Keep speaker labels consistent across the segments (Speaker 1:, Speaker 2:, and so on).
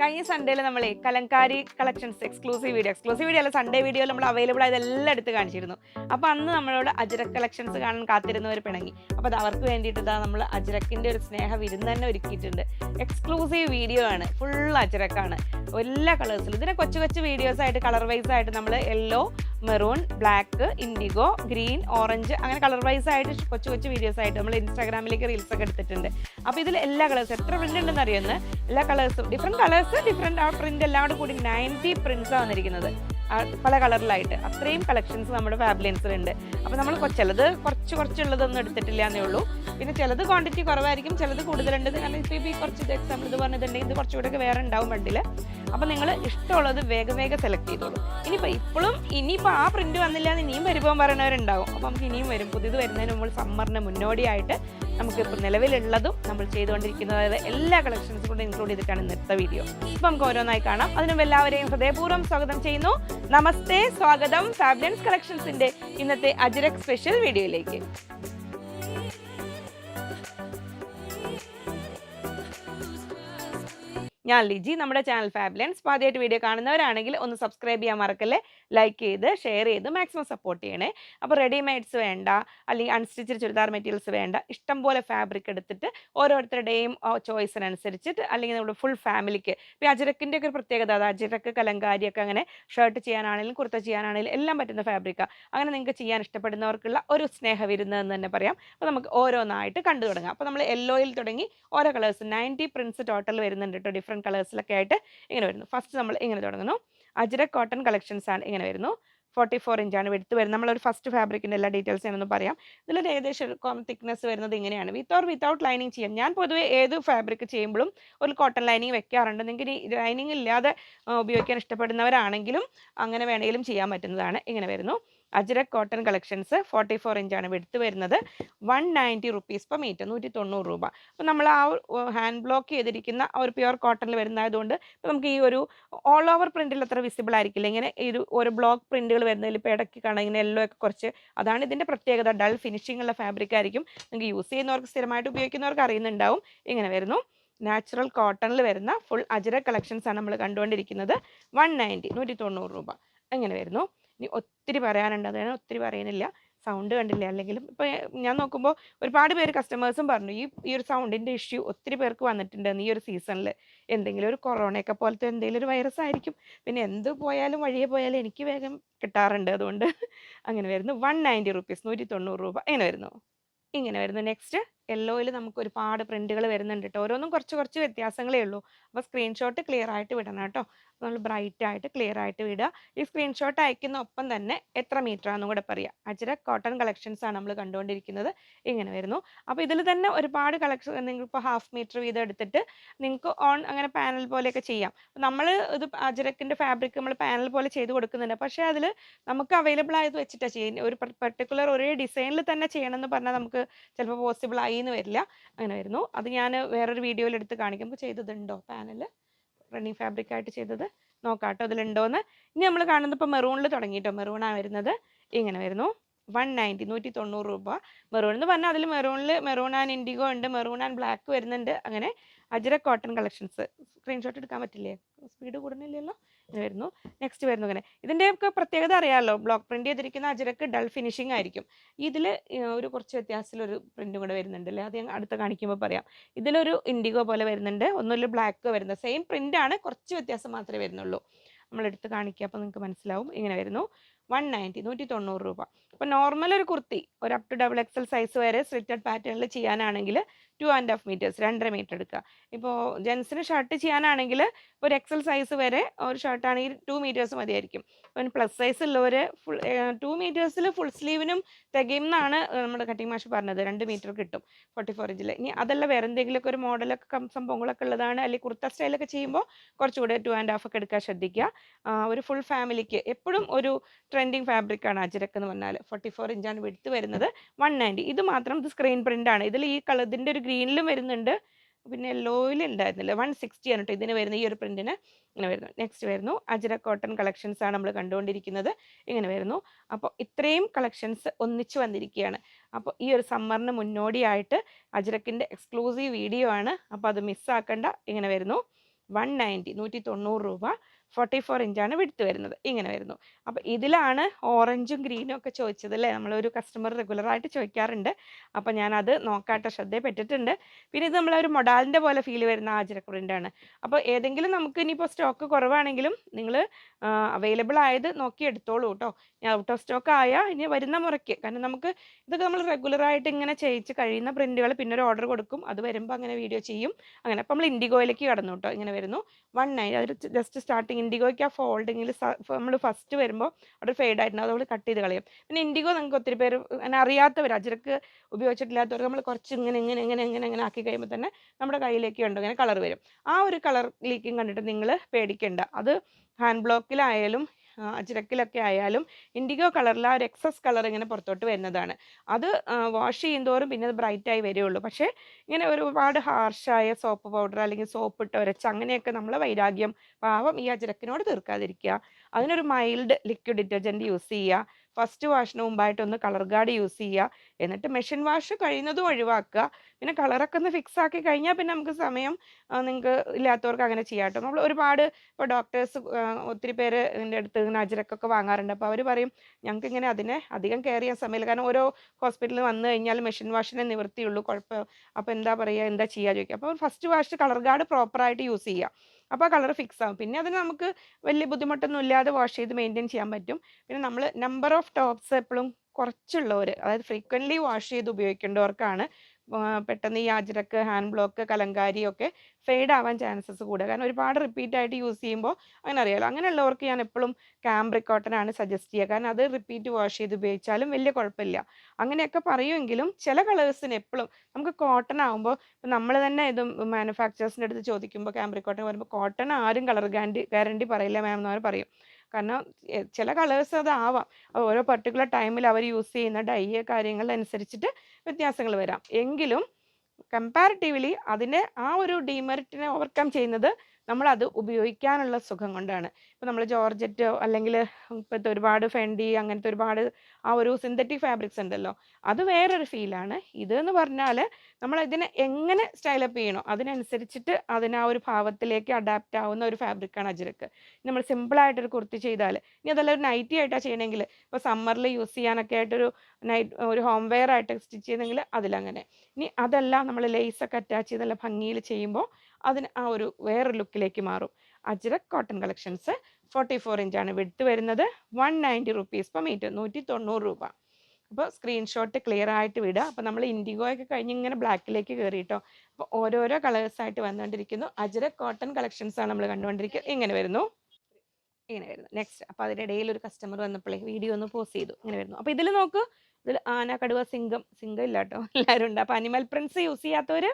Speaker 1: കഴിഞ്ഞ സൺഡേയിൽ നമ്മൾ kalamkari collections exclusive video exclusive video അല്ല സൺഡേ വീഡിയോ നമ്മൾ അവൈലബിൾ ആയതെല്ലാം എടുത്ത് കാണിച്ചിരുന്നു. അപ്പോൾ അന്ന് നമ്മളോട് അജരക് കളക്ഷൻസ് കാണാൻ കാത്തിരുന്നവർ പിണങ്ങി. അപ്പോൾ അത് അവർക്ക് വേണ്ടിയിട്ട് ഇതാ നമ്മൾ അജരക്കിന്റെ ഒരു സ്നേഹ വിരുന്ന് തന്നെ ഒരുക്കിയിട്ടുണ്ട്. എക്സ്ക്ലൂസീവ് വീഡിയോ ആണ് ഫുൾ അജരക്കാണ്. എല്ലാ കളേഴ്സിലും ഇതിനെ കൊച്ചു കൊച്ചു വീഡിയോസ് ആയിട്ട് കളർ വൈസ് ആയിട്ട് നമ്മൾ yellow maroon black indigo green orange അങ്ങനെ കളർ വൈസ് ആയിട്ട് കൊച്ചു കൊച്ചു വീഡിയോസ് ആയിട്ട് നമ്മൾ ഇൻസ്റ്റാഗ്രാമിലേക്ക് റീൽസ് ഒക്കെ എടുത്തിട്ടുണ്ട്. അപ്പോൾ ഇതിൽ എല്ലാ കളേഴ്സും എത്ര പ്രിന്റ് ഉണ്ടെന്ന് അറിയുന്നത് എല്ലാ കളേഴ്സും ഡിഫറെന്റ് കളേഴ്സ് ഡിഫറെന്റ് ആ പ്രിന്റ് എല്ലാം കൂടി നയന്റി പ്രിന്റ്സ് ആണ് വന്നിരിക്കുന്നത്. പല കളറിലായിട്ട്. അത്രയും കളക്ഷൻസ് നമ്മുടെ ഫാബ്ലിൻസിലുണ്ട് അപ്പോൾ നമ്മൾ ചിലത് കുറച്ച് കുറച്ചുള്ളതൊന്നും എടുത്തിട്ടില്ല എന്നേ ഉള്ളൂ. പിന്നെ ചിലത് ക്വാണ്ടിറ്റി കുറവായിരിക്കും ചിലത് കൂടുതലുണ്ട്. കാരണം ഇപ്പോൾ ഈ കുറച്ച് ഇത് എക്സാമ്പിൾ ഇത് പറഞ്ഞിട്ടുണ്ടെങ്കിൽ ഇത് കുറച്ചുകൂടെ വേറെ ഉണ്ടാവും ബണ്ടിൽ അപ്പോൾ നിങ്ങൾ ഇഷ്ടമുള്ളത് വേഗം വേഗം സെലക്ട് ചെയ്തോളൂ. ഇനിയിപ്പോൾ ഇപ്പോഴും ഇനിയിപ്പോൾ ആ പ്രിന്റ് വന്നില്ല എന്ന് ഇനിയും വരുമ്പോൾ പറയുന്നവരുണ്ടാവും. അപ്പോൾ നമുക്ക് ഇനിയും വരും. പുതിയത് വരുന്നതിന് മുമ്പ് സമ്മറിന് മുന്നോടിയായിട്ട് നമുക്ക് ഇപ്പോൾ നിലവിലുള്ളതും നമ്മൾ ചെയ്തുകൊണ്ടിരിക്കുന്നതായത് എല്ലാ കളക്ഷൻസും കൂടെ ഇൻക്ലൂഡ് ചെയ്തിട്ടാണ് ഇന്നത്തെ വീഡിയോ ഇപ്പം നമുക്ക് ഓരോന്നായി കാണാം. അതിനും എല്ലാവരെയും ഹൃദയപൂർവം സ്വാഗതം ചെയ്യുന്നു. നമസ്തേ സ്വാഗതം. ഫാബ്ലൻസ് കളക്ഷൻസിന്റെ ഇന്നത്തെ അജിരക് സ്പെഷ്യൽ വീഡിയോയിലേക്ക് ഞാൻ ലിജി. നമ്മുടെ ചാനൽ ഫാബ്ലൻസ് ആദ്യമായിട്ട് വീഡിയോ കാണുന്നവരാണെങ്കിൽ ഒന്ന് സബ്സ്ക്രൈബ് ചെയ്യാൻ മറക്കല്ലേ? ലൈക്ക് ചെയ്ത് ഷെയർ ചെയ്ത് മാക്സിമം സപ്പോർട്ട് ചെയ്യണേ. അപ്പോൾ റെഡിമെയ്ഡ്സ് വേണ്ട അല്ലെങ്കിൽ അൺസ്റ്റിച്ചഡ് ചുരിദാർ മെറ്റീരിയൽസ് വേണ്ട. ഇഷ്ടം പോലെ ഫാബ്രിക് എടുത്തിട്ട് ഓരോരുത്തരുടെയും ചോയ്സിനനുസരിച്ചിട്ട് അല്ലെങ്കിൽ നമ്മുടെ ഫുൾ ഫാമിലിക്ക്. ഇപ്പോൾ അജരക്കിന്റെ ഒക്കെ ഒരു പ്രത്യേകത അത്. അജരക്ക് കലങ്കാരിയൊക്കെ അങ്ങനെ ഷർട്ട് ചെയ്യാനാണെങ്കിലും കുർത്ത ചെയ്യാനാണെങ്കിലും എല്ലാം പറ്റുന്ന ഫാബ്രിക്കാണ് അങ്ങനെ നിങ്ങൾക്ക് ചെയ്യാൻ ഇഷ്ടപ്പെടുന്നവർക്കുള്ള ഒരു സ്നേഹവിരുന്ന് എന്ന് തന്നെ പറയാം. അപ്പോൾ നമുക്ക് ഓരോന്നായിട്ട് കണ്ടു തുടങ്ങാം. അപ്പോൾ നമ്മൾ യെല്ലോയിൽ തുടങ്ങി ഓരോ കളേഴ്സ്. നയന്റി പ്രിൻസ് ടോട്ടൽ വരുന്നുണ്ട് കേട്ടോ. ഡിഫറെന്റ് കളേഴ്സിലൊക്കെ ആയിട്ട് ഇങ്ങനെ വരുന്നു. ഫസ്റ്റ് നമ്മൾ ഇങ്ങനെ തുടങ്ങുന്നു. അജിര കോട്ടൺ കളക്ഷൻസ് ആണ് ഇങ്ങനെ വരുന്നു. ഫോർട്ടി ഫോർ ഇഞ്ചാണ് വെടുത്ത് വരുന്നത്. നമ്മളൊരു ഫസ്റ്റ് ഫാബ്രിക്കിന്റെ എല്ലാ ഡീറ്റെയിൽസ് ഞാനൊന്ന് പറയാം. ഇതിലൊരു ഏകദേശം തിക്നെസ് വരുന്നത് ഇങ്ങനെയാണ്. വിത്ത് ഓർ വിത്തൗട്ട് ലൈനിങ് ചെയ്യാം. ഞാൻ പൊതുവേ ഏത് ഫാബ്രിക് ചെയ്യുമ്പോഴും ഒരു കോട്ടൺ ലൈനിങ് വെക്കാറുണ്ട്. നിങ്ങൾക്ക് ഈ ലൈനിങ് ഇല്ലാതെ ഉപയോഗിക്കാൻ ഇഷ്ടപ്പെടുന്നവരാണെങ്കിലും അങ്ങനെ വേണമെങ്കിലും ചെയ്യാൻ പറ്റുന്നതാണ് ഇങ്ങനെ വരുന്നു. Ajrak cotton collections forty four ഇഞ്ചാണ് വെടുത്ത് വരുന്നത്. One ninety rupees per metre നൂറ്റി തൊണ്ണൂറ് രൂപ. അപ്പോൾ നമ്മൾ ആ ഹാൻഡ് ബ്ലോക്ക് ചെയ്തിരിക്കുന്ന ഒരു പ്യുവർ കോട്ടണിൽ വരുന്നതായതുകൊണ്ട് നമുക്ക് ഈ ഒരു ഓൾ ഓവർ പ്രിന്റിൽ അത്ര വിസിബിൾ ആയിരിക്കില്ല. ഇങ്ങനെ ഈ ഒരു ബ്ലോക്ക് പ്രിന്റുകൾ വരുന്നതിൽ ഇപ്പോൾ ഇടയ്ക്ക് കാണാം. ഇങ്ങനെ യെല്ലോ ഒക്കെ കുറച്ച് അതാണ് ഇതിന്റെ പ്രത്യേകത. ഡൾ ഫിനിഷിംഗ് ഉള്ള ഫാബ്രിക് ആയിരിക്കും. നിങ്ങൾക്ക് യൂസ് ചെയ്യുന്നവർക്ക് സ്ഥിരമായിട്ട് ഉപയോഗിക്കുന്നവർക്ക് അറിയുന്നുണ്ടാവും. ഇങ്ങനെ വരുന്നു. നാച്ചുറൽ കോട്ടണിൽ വരുന്ന ഫുൾ അജര കളക്ഷൻസ് ആണ് നമ്മൾ കണ്ടുകൊണ്ടിരിക്കുന്നത്. വൺ നയന്റി നൂറ്റി തൊണ്ണൂറ് രൂപ. അങ്ങനെ വരുന്നു. ഇനി ഒത്തിരി പറയാനുണ്ട്. അതാണ് ഒത്തിരി പറയുന്നില്ല. സൗണ്ട് കണ്ടില്ല. അല്ലെങ്കിലും ഇപ്പൊ ഞാൻ നോക്കുമ്പോൾ ഒരുപാട് പേര് കസ്റ്റമേഴ്സും പറഞ്ഞു ഈ ഈ ഒരു സൗണ്ടിന്റെ ഇഷ്യൂ ഒത്തിരി പേർക്ക് വന്നിട്ടുണ്ട് ഈ ഒരു സീസണിൽ എന്തെങ്കിലും ഒരു കൊറോണയൊക്കെ പോലത്തെ എന്തെങ്കിലും ഒരു വൈറസ് ആയിരിക്കും. പിന്നെ എന്ത് പോയാലും വഴിയെ പോയാലും എനിക്ക് വേഗം കിട്ടാറുണ്ട്. അതുകൊണ്ട് അങ്ങനെ വരുന്നു. വൺ നയന്റി റുപ്പീസ് നൂറ്റി തൊണ്ണൂറ് രൂപ. ഇങ്ങനെ വരുന്നു. ഇങ്ങനെ വരുന്നു. നെക്സ്റ്റ് യെല്ലോയിൽ നമുക്ക് ഒരുപാട് പ്രിന്റുകൾ വരുന്നുണ്ട് കേട്ടോ ഓരോന്നും കുറച്ച് കുറച്ച് വ്യത്യാസങ്ങളേ ഉള്ളൂ. അപ്പോൾ സ്ക്രീൻഷോട്ട് ക്ലിയർ ആയിട്ട് വിടണം കേട്ടോ നമ്മൾ ബ്രൈറ്റ് ആയിട്ട് ക്ലിയർ ആയിട്ട് വിടുക. ഈ സ്ക്രീൻഷോട്ട് അയക്കുന്ന ഒപ്പം തന്നെ എത്ര മീറ്റർ ആണെന്നും കൂടെ പറയാം. അജര കോട്ടൺ കളക്ഷൻസ് ആണ് നമ്മൾ കണ്ടുകൊണ്ടിരിക്കുന്നത്. ഇങ്ങനെ വരുന്നു. അപ്പോൾ ഇതിൽ തന്നെ ഒരുപാട് കളക്ഷൻ നിങ്ങൾക്ക് ഇപ്പോൾ ഹാഫ് മീറ്റർ വീതം എടുത്തിട്ട് നിങ്ങൾക്ക് ഓൺ അങ്ങനെ പാനൽ പോലെയൊക്കെ ചെയ്യാം. നമ്മൾ ഇത് അജരക്കിന്റെ ഫാബ്രിക് നമ്മൾ പാനൽ പോലെ ചെയ്ത് കൊടുക്കുന്നുണ്ട്. പക്ഷേ അതിൽ നമുക്ക് അവൈലബിൾ ആയത് വെച്ചിട്ടാണ് ചെയ്യുന്നത്. ഒരു പെർട്ടിക്കുലർ ഒരേ ഡിസൈനിൽ തന്നെ ചെയ്യണമെന്ന് പറഞ്ഞാൽ നമുക്ക് ചിലപ്പോൾ പോസിബിൾ ആയി എന്ന് വരില്ല. അങ്ങനെ വരുന്നു. അത് ഞാൻ വേറൊരു വീഡിയോയിൽ എടുത്ത് കാണിക്കുമ്പോൾ ചെയ്തതുണ്ടോ പാനൽ? റണ്ണിങ് ഫാബ്രിക് ആയിട്ട് ചെയ്തത്. നോക്കാം കേട്ടോ അതിലുണ്ടോയെന്ന് ഇനി നമ്മൾ കാണുന്നത് ഇപ്പോൾ മെറൂണിൽ തുടങ്ങിയിട്ടോ. മെറൂണാണ് വരുന്നത്. ഇങ്ങനെ വരുന്നു. വൺ നയന്റി നൂറ്റി തൊണ്ണൂറ് രൂപ. മെറൂൺ എന്ന് പറഞ്ഞാൽ അതിൽ മെറൂണിൽ മെറൂൺ ആൻഡ് ഇൻഡിഗോ ഉണ്ട്. മെറൂൺ ആൻഡ് ബ്ലാക്ക് വരുന്നുണ്ട്. അങ്ങനെ അജര കോട്ടൺ കളക്ഷൻസ് സ്ക്രീൻഷോട്ട് എടുക്കാൻ പറ്റില്ലേ? സ്പീഡ് കൂടുന്നില്ലല്ലോ. വരുന്നു. നെക്സ്റ്റ് വരുന്നു ഇങ്ങനെ. ഇതിന്റെയൊക്കെ പ്രത്യേകത അറിയാമല്ലോ ബ്ലോക്ക് പ്രിന്റ് ചെയ്തിരിക്കുന്ന അജരക്ക് ഡൾ ഫിനിഷിംഗ് ആയിരിക്കും. ഇതിൽ ഒരു കുറച്ച് വ്യത്യാസത്തിലൊരു പ്രിന്റ് കൂടെ വരുന്നുണ്ട് അല്ലേ അത് ഞാൻ അടുത്ത് കാണിക്കുമ്പോൾ പറയാം. ഇതിലൊരു ഇൻഡിഗോ പോലെ വരുന്നുണ്ട്. ഒന്നുമില്ല ബ്ലാക്ക് വരുന്നത് സെയിം പ്രിന്റ് ആണ്. കുറച്ച് വ്യത്യാസം മാത്രമേ വരുന്നുള്ളൂ. നമ്മൾ എടുത്ത് കാണിക്കുക അപ്പോൾ നിങ്ങൾക്ക് മനസ്സിലാവും. ഇങ്ങനെ വരുന്നു. വൺ നയന്റി നൂറ്റി തൊണ്ണൂറ് രൂപ. അപ്പോൾ നോർമൽ ഒരു കുർത്തി. ഒരു up to double XL size വരെ സ്ലിറ്റഡ് പാറ്റേണിൽ ചെയ്യാനാണെങ്കിൽ ടു ആൻഡ് ഹാഫ് മീറ്റേഴ്സ് രണ്ടര മീറ്റർ എടുക്കുക. ഇപ്പോൾ ജെൻസിന് ഷർട്ട് ചെയ്യാനാണെങ്കിൽ ഒരു എക്സൽ സൈസ് വരെ ഒരു ഷർട്ടാണെങ്കിൽ ടു മീറ്റേഴ്സ് മതിയായിരിക്കും. ഇപ്പം പ്ലസ് സൈസ് ഉള്ളവർ ഫുൾ ടു മീറ്റേഴ്സിൽ ഫുൾ സ്ലീവിനും തികയും എന്നാണ് നമ്മുടെ കട്ടിങ് മാഷ് പറഞ്ഞത്. രണ്ട് മീറ്റർ കിട്ടും ഫോർട്ടി ഫോർ ഇഞ്ചിൽ ഇനി അതല്ല വേറെ എന്തെങ്കിലുമൊക്കെ ഒരു മോഡലൊക്കെ സംഭവങ്ങളൊക്കെ ഉള്ളതാണ് അല്ലെങ്കിൽ കുർത്ത സ്റ്റൈലൊക്കെ ചെയ്യുമ്പോൾ കുറച്ചുകൂടെ ടു ആൻഡ് ഹാഫ് ഒക്കെ എടുക്കാൻ ശ്രദ്ധിക്കുക. ഒരു ഫുൾ ഫാമിലിക്ക് എപ്പോഴും ഒരു ട്രെൻഡിങ് ഫാബ്രിക് ആണ് അജരക്ക് എന്ന് പറഞ്ഞാൽ ഫോർട്ടി ഫോർ ഇഞ്ചാണ് വിടുത്ത് വരുന്നത് വൺ നയന്റി ഇത് മാത്രം ഇത് സ്ക്രീൻ പ്രിന്റ് ആണ്. ഇതിൽ ഈ കളർ ഇതിന്റെ ഒരു ഗ്രീനിലും വരുന്നുണ്ട്. പിന്നെ യെല്ലോയിൽ ഉണ്ടായിരുന്നില്ല വൺ സിക്സ്റ്റി ആണ് കേട്ടോ ഇതിന് വരുന്ന ഈ ഒരു പ്രിന്റിന് ഇങ്ങനെ വരുന്നു. നെക്സ്റ്റ് വരുന്നു. അജര കോട്ടൺ കളക്ഷൻസ് ആണ് നമ്മൾ കണ്ടുകൊണ്ടിരിക്കുന്നത് ഇങ്ങനെ വരുന്നു. അപ്പോൾ ഇത്രയും കളക്ഷൻസ് ഒന്നിച്ചു വന്നിരിക്കുകയാണ് അപ്പോൾ ഈ ഒരു സമ്മറിന് മുന്നോടിയായിട്ട് അജരക്കിന്റെ എക്സ്ക്ലൂസീവ് വീഡിയോ ആണ്. അപ്പോൾ അത് മിസ്സാക്കണ്ട ഇങ്ങനെ വരുന്നു. വൺ നയന്റി നൂറ്റി തൊണ്ണൂറ് രൂപ. ഫോർട്ടി ഫോർ ഇഞ്ചാണ് വിടുത്ത് വരുന്നത്. ഇങ്ങനെ വരുന്നു. അപ്പോൾ ഇതിലാണ് ഓറഞ്ചും ഗ്രീനും ഒക്കെ ചോദിച്ചത് അല്ലേ? നമ്മളൊരു കസ്റ്റമർ റെഗുലറായിട്ട് ചോദിക്കാറുണ്ട്. അപ്പോൾ ഞാനത് നോക്കാട്ടെ ശ്രദ്ധയിൽപ്പെട്ടിട്ടുണ്ട്. പിന്നെ ഇത് നമ്മളൊരു മൊഡാലിന്റെ പോലെ ഫീൽ വരുന്ന ആചര പ്രിന്റാണ് അപ്പോൾ ഏതെങ്കിലും നമുക്ക് ഇനിയിപ്പോൾ സ്റ്റോക്ക് കുറവാണെങ്കിലും നിങ്ങൾ അവൈലബിൾ ആയത് നോക്കി എടുത്തോളൂ കേട്ടോ ഞാൻ ഔട്ട് ഓഫ് സ്റ്റോക്ക് ആയാൽ ഇനി വരുന്ന മുറയ്ക്ക്. കാരണം നമുക്ക് ഇതൊക്കെ നമ്മൾ റെഗുലറായിട്ട് ഇങ്ങനെ ചെയ്യിച്ച് കഴിയുന്ന പ്രിന്റുകൾ പിന്നെ ഒരു ഓർഡർ കൊടുക്കും. അത് വരുമ്പോൾ അങ്ങനെ വീഡിയോ ചെയ്യും. അങ്ങനെ അപ്പോൾ നമ്മൾ ഇൻഡിഗോയിലേക്ക് കടന്നു കേട്ടോ ഇങ്ങനെ വരുന്നു. വൺ നയൻ അതിൽ ജസ്റ്റ് സ്റ്റാർട്ടിങ് ഇൻഡിഗോയ്ക്ക് ആ ഫോൾഡിങ്ങിൽ നമ്മൾ ഫസ്റ്റ് വരുമ്പോൾ അവിടെ ഫെയ്ഡ് ആയിട്ടുണ്ട് അതുകൊണ്ട് കട്ട് ചെയ്ത് കളയും. പിന്നെ ഇൻഡിഗോ നമുക്ക് ഒത്തിരി പേര് അങ്ങനെ അറിയാത്തവർ അജിരക്ക് ഉപയോഗിച്ചിട്ടില്ലാത്തവർ നമ്മൾ കുറച്ച് ഇങ്ങനെ ഇങ്ങനെ ഇങ്ങനെ ഇങ്ങനെ ഇങ്ങനെ ആക്കി കഴിയുമ്പോൾ തന്നെ നമ്മുടെ കയ്യിലേക്ക് ഉണ്ട് ഇങ്ങനെ കളർ വരും. ആ ഒരു കളർ ലീക്കിങ് കണ്ടിട്ട് നിങ്ങൾ പേടിക്കേണ്ട. അത് ഹാൻഡ് ബ്ലോക്കിലായാലും അജിരക്കിലൊക്കെ ആയാലും ഇൻഡിഗോ കളറിൽ ആ ഒരു എക്സസ് കളർ ഇങ്ങനെ പുറത്തോട്ട് വരുന്നതാണ്. അത് വാഷ് ചെയ്യുന്തോറും പിന്നെ അത് ബ്രൈറ്റായി വരികയുള്ളൂ പക്ഷേ ഇങ്ങനെ ഒരുപാട് ഹാർഷായ സോപ്പ് പൗഡർ അല്ലെങ്കിൽ സോപ്പ് ഇട്ട് ഉരച്ച് അങ്ങനെയൊക്കെ നമ്മൾ വൈരാഗ്യം പാവം ഈ അജ്രക്കിനോട് തീർക്കാതിരിക്കുക. അതിനൊരു മൈൽഡ് ലിക്വിഡ് ഡിറ്റർജന്റ് യൂസ് ചെയ്യുക. ഫസ്റ്റ് വാഷിന് മുമ്പായിട്ടൊന്ന് കളർ ഗാർഡ് യൂസ് ചെയ്യുക. എന്നിട്ട് മെഷീൻ വാഷ് കഴിയുന്നതും ഒഴിവാക്കുക. പിന്നെ കളറൊക്കെ ഒന്ന് ഫിക്സ് ആക്കി കഴിഞ്ഞാൽ പിന്നെ നമുക്ക് സമയം നിങ്ങൾക്ക് ഇല്ലാത്തവർക്ക് അങ്ങനെ ചെയ്യാട്ടോ നമ്മൾ ഒരുപാട് ഇപ്പോൾ ഡോക്ടേഴ്സ് ഒത്തിരി പേര് എന്റെ അടുത്ത് ഇങ്ങനെ അജരക്കൊക്കെ വാങ്ങാറുണ്ട്. അപ്പോൾ അവർ പറയും ഞങ്ങൾക്ക് ഇങ്ങനെ അതിനെ അധികം കെയർ ചെയ്യാൻ സമയമില്ല. കാരണം ഓരോ ഹോസ്പിറ്റലിൽ വന്നു കഴിഞ്ഞാൽ മെഷീൻ വാഷിനെ നിവൃത്തിയുള്ളൂ കുഴപ്പം അപ്പോൾ എന്താ പറയുക എന്താ ചെയ്യുക ചോദിക്കുക. അപ്പോൾ ഫസ്റ്റ് വാഷ് കളർ ഗാർഡ് പ്രോപ്പറായിട്ട് യൂസ് ചെയ്യുക അപ്പോൾ ആ കളർ ഫിക്സ് ആവും. പിന്നെ അതിന് നമുക്ക് വലിയ ബുദ്ധിമുട്ടൊന്നും ഇല്ലാതെ വാഷ് ചെയ്ത് മെയിന്റെയിൻ ചെയ്യാൻ പറ്റും. പിന്നെ നമ്മൾ നമ്പർ ഓഫ് ടോപ്സ് എപ്പോഴും കുറച്ചുള്ളവർ അതായത് ഫ്രീക്വന്റ്ലി വാഷ് ചെയ്ത് ഉപയോഗിക്കേണ്ടവർക്കാണ് പെട്ടെന്ന് ഈ അജ്രക്ക് ഹാൻഡ് ബ്ലോക്ക് കലങ്കാരി ഒക്കെ ഫെയ്ഡ് ആവാൻ ചാൻസസ് കൂടുക. കാരണം ഒരുപാട് റിപ്പീറ്റ് ആയിട്ട് യൂസ് ചെയ്യുമ്പോൾ അങ്ങനെ അറിയാലോ അങ്ങനെയുള്ളവർക്ക് ഞാൻ എപ്പോഴും ക്യാമ്പ്രിക് കോട്ടൺ ആണ് സജസ്റ്റ് ചെയ്യുക. കാരണം അത് റിപ്പീറ്റ് വാഷ് ചെയ്ത് ഉപയോഗിച്ചാലും വലിയ കുഴപ്പമില്ല. അങ്ങനെയൊക്കെ പറയുമെങ്കിലും ചില കളേഴ്സിന് എപ്പോഴും നമുക്ക് കോട്ടൺ ആകുമ്പോൾ നമ്മൾ തന്നെ ഇത് മാനുഫാക്ചേഴ്സിന്റെ അടുത്ത് ചോദിക്കുമ്പോൾ ക്യാമ്പ്രിക് കോട്ടൺ പറയുമ്പോൾ കോട്ടൺ ആരും കളർ ഗ്യാരണ്ടി ഗ്യാരണ്ടി പറയില്ല മാം എന്നവർ പറയും. കാരണം ചില കളേഴ്സ് അത് ആവാം ഓരോ പർട്ടിക്കുലർ ടൈമിൽ അവർ യൂസ് ചെയ്യുന്ന ഡൈ കാര്യങ്ങളനുസരിച്ചിട്ട് വ്യത്യാസങ്ങൾ വരാം. എങ്കിലും കമ്പാരിറ്റീവ്ലി അതിനെ ആ ഒരു ഡിമെറിറ്റിനെ ഓവർകം ചെയ്യുന്നത് നമ്മളത് ഉപയോഗിക്കാനുള്ള സുഖം കൊണ്ടാണ്. ഇപ്പോൾ നമ്മൾ ജോർജറ്റോ അല്ലെങ്കിൽ ഇപ്പോഴത്തെ ഒരുപാട് ഫെൻഡി അങ്ങനത്തെ ഒരുപാട് ആ ഒരു സിന്തറ്റിക് ഫാബ്രിക്സ് ഉണ്ടല്ലോ അത് വേറൊരു ഫീലാണ് എന്ന് പറഞ്ഞാൽ നമ്മൾ ഇതിനെ എങ്ങനെ സ്റ്റൈലപ്പ് ചെയ്യണോ അതിനനുസരിച്ചിട്ട് അതിന് ആ ഒരു ഭാവത്തിലേക്ക് അഡാപ്റ്റ് ആവുന്ന ഒരു ഫാബ്രിക്കാണ് അജിരക്ക് നമ്മൾ സിമ്പിളായിട്ടൊരു കുർത്തി ചെയ്താൽ ഇനി അതല്ല ഒരു നൈറ്റി ആയിട്ടാണ് ചെയ്യണമെങ്കിൽ ഇപ്പോൾ സമ്മറിൽ യൂസ് ചെയ്യാനൊക്കെ ആയിട്ടൊരു നൈറ്റ് ഒരു ഹോം വെയർ ആയിട്ട് സ്റ്റിച്ച് ചെയ്യുന്നെങ്കിൽ അതിലങ്ങനെ. ഇനി അതല്ല നമ്മൾ ലേസൊക്കെ അറ്റാച്ച് ചെയ്ത് നല്ല ഭംഗിയിൽ ചെയ്യുമ്പോൾ അതിന് ആ ഒരു വേറൊരു ലുക്കിലേക്ക് മാറും. Ajrakh cotton collections forty four ഇഞ്ചാണ് വിടുത്ത് വരുന്നത് one ninety rupees per metre നൂറ്റി തൊണ്ണൂറ് രൂപ. അപ്പോൾ സ്ക്രീൻഷോട്ട് ക്ലിയർ ആയിട്ട് വിടുക. അപ്പോൾ നമ്മൾ ഇൻഡിഗോയൊക്കെ കഴിഞ്ഞ് ഇങ്ങനെ ബ്ലാക്കിലേക്ക് കയറിയിട്ടോ അപ്പോൾ ഓരോരോ കളേഴ്സ് ആയിട്ട് വന്നുകൊണ്ടിരിക്കുന്നു അജ്രക് കോട്ടൺ കളക്ഷൻസ് ആണ് നമ്മൾ കണ്ടുകൊണ്ടിരിക്കുക. ഇങ്ങനെ വരുന്നു. ഇങ്ങനെ വരുന്നു. നെക്സ്റ്റ് അപ്പോൾ അതിനിടയിൽ ഒരു കസ്റ്റമർ വന്നപ്പോഴേ വീഡിയോ ഒന്ന് പോസ്റ്റ് ചെയ്തു. ഇങ്ങനെ വരുന്നു. അപ്പോൾ ഇതിൽ നോക്ക്. ഇതിൽ ആന കടുവ സിംഗം. സിംഗം ഇല്ല കേട്ടോ എല്ലാവരും ഉണ്ട്. അപ്പോൾ അനിമൽ പ്രിൻസ് യൂസ് ചെയ്യാത്തവർ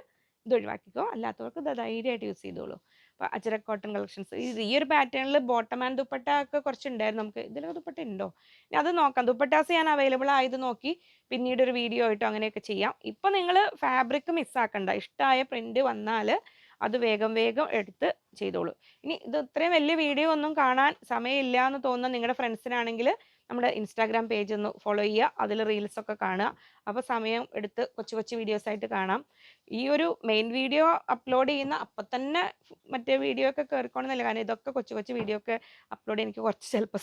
Speaker 1: ഇത് ഒഴിവാക്കിക്കോ അല്ലാത്തവർക്ക് ഇത് ധൈര്യമായിട്ട് യൂസ് ചെയ്തോളൂ. അപ്പോൾ അച്ചര കോട്ടൺ കളക്ഷൻസ് ഈ ഒരു പാറ്റേണിൽ ബോട്ടം ആൻഡ് ദുപ്പട്ട ഒക്കെ കുറച്ചുണ്ടായിരുന്നു. നമുക്ക് ഇതിലൊക്കെ ദുപ്പട്ട ഉണ്ടോ? ഇനി അത് നോക്കാം. ദുപ്പട്ടാസ് ഞാൻ അവൈലബിൾ ആയത് നോക്കി പിന്നീട് ഒരു വീഡിയോ ആയിട്ടോ അങ്ങനെയൊക്കെ ചെയ്യാം. ഇപ്പം നിങ്ങൾ ഫാബ്രിക് മിസ്സാക്കണ്ട. ഇഷ്ടമായ പ്രിന്റ് വന്നാൽ അത് വേഗം വേഗം എടുത്ത് ചെയ്തോളൂ. ഇനി ഇത് ഇത്രയും വലിയ വീഡിയോ ഒന്നും കാണാൻ സമയമില്ല എന്ന് തോന്നുന്ന നിങ്ങളുടെ ഫ്രണ്ട്സിനാണെങ്കിൽ നമ്മുടെ ഇൻസ്റ്റാഗ്രാം പേജ് ഒന്ന് ഫോളോ ചെയ്യുക. അതിൽ റീൽസ് ഒക്കെ കാണുക. അപ്പോൾ സമയം എടുത്ത് കൊച്ചു കൊച്ചു വീഡിയോസ് ആയിട്ട് കാണാം. ഈ ഒരു മെയിൻ വീഡിയോ അപ്ലോഡ് ചെയ്യുന്ന അപ്പം തന്നെ മറ്റേ വീഡിയോ ഒക്കെ കയറിക്കോണമെന്നില്ല കാരണം ഇതൊക്കെ കൊച്ചു കൊച്ചു വീഡിയോ ഒക്കെ അപ്ലോഡ് എനിക്ക് കുറച്ച് ചിലപ്പോൾ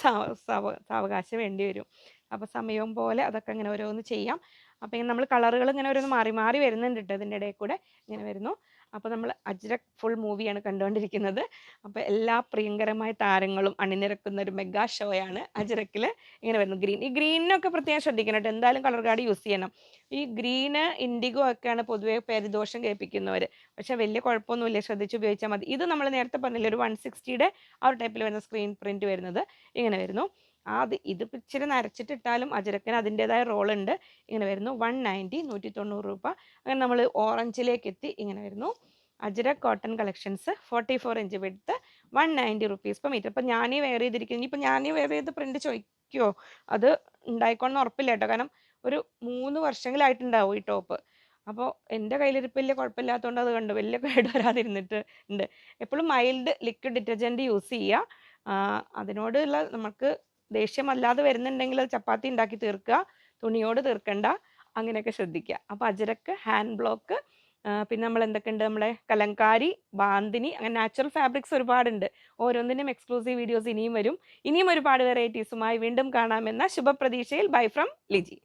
Speaker 1: സാവകാശം വേണ്ടി വരും. അപ്പോൾ സമയവും പോലെ അതൊക്കെ ഇങ്ങനെ ഓരോന്ന് ചെയ്യാം. അപ്പോൾ ഇങ്ങനെ നമ്മൾ കളറുകൾ ഇങ്ങനെ ഓരോന്ന് മാറി മാറി വരുന്നുണ്ട് കേട്ടോ ഇതിന്റെ ഇടയിൽ കൂടെ. ഇങ്ങനെ വരുന്നു. അപ്പോൾ നമ്മൾ അജ്രക് ഫുൾ മൂവിയാണ് കണ്ടുകൊണ്ടിരിക്കുന്നത്. അപ്പോൾ എല്ലാ പ്രിയങ്കരമായ താരങ്ങളും അണിനിരക്കുന്ന ഒരു മെഗാ ഷോയാണ് അജ്രക്കിൽ ഇങ്ങനെ വരുന്നത്. ഗ്രീൻ ഈ ഗ്രീനിനൊക്കെ പ്രത്യേകം ശ്രദ്ധിക്കണം കേട്ടോ. എന്തായാലും കളർ കാർഡ് യൂസ് ചെയ്യണം. ഈ ഗ്രീന് ഇൻഡിഗോ ഒക്കെയാണ് പൊതുവേ പരിദോഷം കേൾപ്പിക്കുന്നവർ പക്ഷേ വലിയ കുഴപ്പമൊന്നുമില്ല. ശ്രദ്ധിച്ച് ഉപയോഗിച്ചാൽ മതി. ഇത് നമ്മൾ നേരത്തെ പറഞ്ഞില്ല ഒരു വൺ സിക്സ്റ്റിയുടെ ആ ഒരു ടൈപ്പിൽ വരുന്ന സ്ക്രീൻ പ്രിന്റ് വരുന്നത്. ഇങ്ങനെ വരുന്നു. അത് ഇത് ഇച്ചിരി നരച്ചിട്ടിട്ടാലും അജരക്കിന് അതിന്റെതായ ഉണ്ട് ഇങ്ങനെ വരുന്നു. വൺ നയന്റി നൂറ്റി തൊണ്ണൂറ് രൂപ. അങ്ങനെ നമ്മൾ ഓറഞ്ചിലേക്ക് എത്തി ഇങ്ങനെ വരുന്നു. Ajrakh cotton collections forty four inch വിടുത്ത് one ninety rupees per metre. ഇപ്പം ഞാനീ വെയർ ചെയ്തിരിക്കുന്നു ഇനിയിപ്പോൾ ഞാനീ വെയർ ചെയ്ത് പ്രിന്റ് ചോദിക്കുമോ അത് ഉണ്ടായിക്കോണമെന്ന് ഉറപ്പില്ല കേട്ടോ. കാരണം ഒരു മൂന്ന് വർഷങ്ങളായിട്ടുണ്ടാവും ഈ ടോപ്പ്. അപ്പോൾ എന്റെ കയ്യിലിരിപ്പ് വലിയ കുഴപ്പമില്ലാത്തതുകൊണ്ട് അത് കണ്ടു. വലിയ കേട് വരാതിരുന്നിട്ട് ഉണ്ട്. എപ്പോഴും മൈൽഡ് ലിക്വിഡ് ഡിറ്റർജന്റ് യൂസ് ചെയ്യുക. അതിനോടുള്ള നമുക്ക് ദേഷ്യമല്ലാതെ വരുന്നുണ്ടെങ്കിൽ അത് ചപ്പാത്തി ഉണ്ടാക്കി തീർക്കുക തുണിയോട് തീർക്കണ്ട അങ്ങനെയൊക്കെ ശ്രദ്ധിക്കുക. അപ്പോൾ അജരക്ക് ഹാൻഡ് ബ്ലോക്ക് പിന്നെ നമ്മൾ എന്തൊക്കെയുണ്ട്? നമ്മുടെ കലങ്കാരി ബാന്തിനി അങ്ങനെ നാച്ചുറൽ ഫാബ്രിക്സ് ഒരുപാടുണ്ട്. ഓരോന്നിനും എക്സ്ക്ലൂസീവ് വീഡിയോസ് ഇനിയും വരും. ഇനിയും ഒരുപാട് വെറൈറ്റീസുമായി വീണ്ടും കാണാമെന്ന ശുഭപ്രതീക്ഷയിൽ ബൈ ഫ്രം ലിജി.